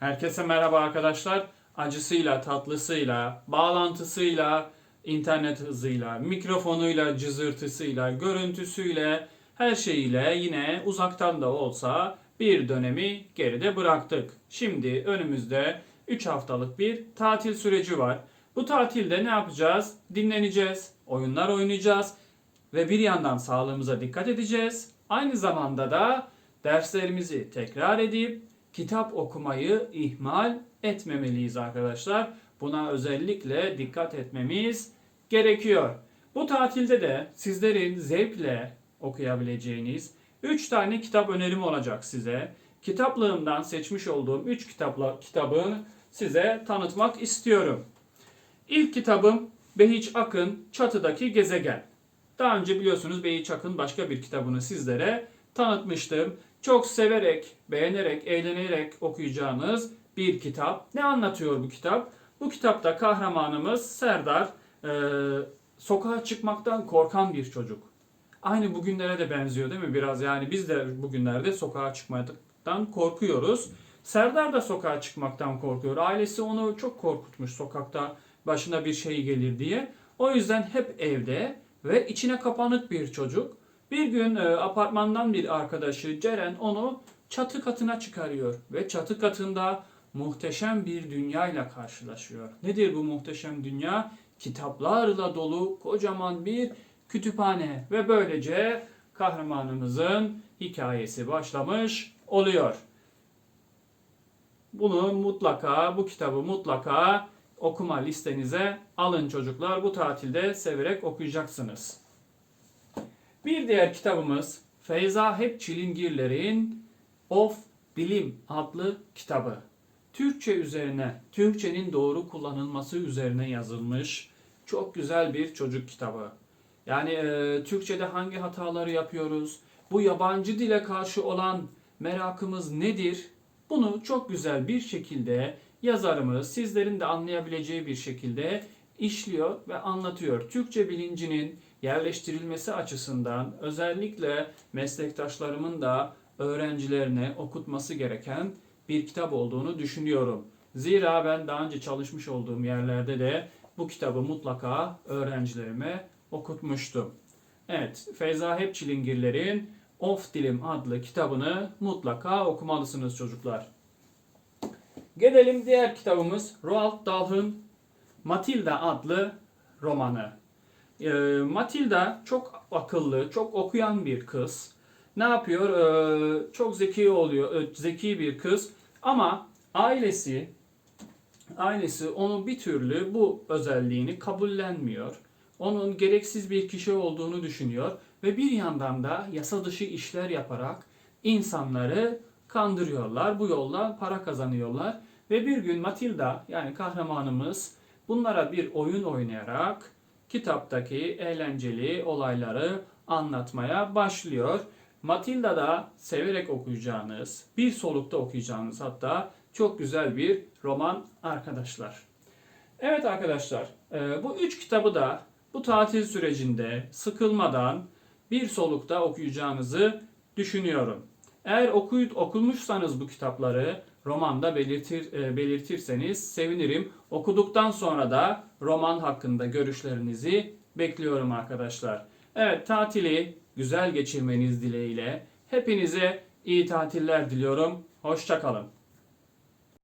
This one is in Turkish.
Herkese merhaba arkadaşlar. Acısıyla, tatlısıyla, bağlantısıyla, internet hızıyla, mikrofonuyla, cızırtısıyla, görüntüsüyle, her şeyiyle yine uzaktan da olsa bir dönemi geride bıraktık. Şimdi önümüzde 3 haftalık bir tatil süreci var. Bu tatilde ne yapacağız? Dinleneceğiz, oyunlar oynayacağız ve bir yandan sağlığımıza dikkat edeceğiz. Aynı zamanda da derslerimizi tekrar edip kitap okumayı ihmal etmemeliyiz arkadaşlar. Buna özellikle dikkat etmemiz gerekiyor. Bu tatilde de sizlerin zevkle okuyabileceğiniz 3 tane kitap önerim olacak size. Kitaplığımdan seçmiş olduğum 3 kitapla kitabı size tanıtmak istiyorum. İlk kitabım Behiç Akın Çatıdaki Gezegen. Daha önce biliyorsunuz Behiç Akın başka bir kitabını sizlere tanıtmıştım. Çok severek, beğenerek, eğlenerek okuyacağınız bir kitap. Ne anlatıyor bu kitap? Bu kitapta kahramanımız Serdar e, sokağa çıkmaktan korkan bir çocuk. Aynı bugünlere de benziyor değil mi biraz? Yani biz de bugünlerde sokağa çıkmaktan korkuyoruz. Serdar da sokağa çıkmaktan korkuyor. Ailesi onu çok korkutmuş sokakta başına bir şey gelir diye. O yüzden hep evde ve içine kapanık bir çocuk. Bir gün e, apartmandan bir arkadaşı Ceren onu çatı katına çıkarıyor ve çatı katında muhteşem bir dünyayla karşılaşıyor. Nedir bu muhteşem dünya? Kitaplarla dolu kocaman bir kütüphane ve böylece kahramanımızın hikayesi başlamış oluyor. Bunu mutlaka, bu kitabı mutlaka okuma listenize alın çocuklar. Bu tatilde severek okuyacaksınız. Bir diğer kitabımız Feyza Hep Çilingirler'in Of Bilim adlı kitabı. Türkçe üzerine, Türkçenin doğru kullanılması üzerine yazılmış çok güzel bir çocuk kitabı. Yani e, Türkçe'de hangi hataları yapıyoruz? Bu yabancı dile karşı olan merakımız nedir? Bunu çok güzel bir şekilde yazarımız sizlerin de anlayabileceği bir şekilde işliyor ve anlatıyor. Türkçe bilincinin yerleştirilmesi açısından özellikle meslektaşlarımın da öğrencilerine okutması gereken bir kitap olduğunu düşünüyorum. Zira ben daha önce çalışmış olduğum yerlerde de bu kitabı mutlaka öğrencilerime okutmuştum. Evet, Feyza Hepçilingirler'in Of Dilim adlı kitabını mutlaka okumalısınız çocuklar. Gelelim diğer kitabımız Roald Dahl'ın Matilda adlı romanı. Ee, Matilda çok akıllı, çok okuyan bir kız. Ne yapıyor? Ee, çok zeki oluyor, e, zeki bir kız. Ama ailesi, ailesi onun bir türlü bu özelliğini kabullenmiyor. Onun gereksiz bir kişi olduğunu düşünüyor ve bir yandan da yasa dışı işler yaparak insanları kandırıyorlar. Bu yolla para kazanıyorlar ve bir gün Matilda yani kahramanımız bunlara bir oyun oynayarak kitaptaki eğlenceli olayları anlatmaya başlıyor. Matilda da severek okuyacağınız, bir solukta okuyacağınız hatta çok güzel bir roman arkadaşlar. Evet arkadaşlar, e, bu üç kitabı da bu tatil sürecinde sıkılmadan bir solukta okuyacağınızı düşünüyorum. Eğer okuyup okumuşsanız bu kitapları romanda belirtir, e, belirtirseniz sevinirim. Okuduktan sonra da roman hakkında görüşlerinizi bekliyorum arkadaşlar. Evet tatili güzel geçirmeniz dileğiyle hepinize iyi tatiller diliyorum. Hoşçakalın.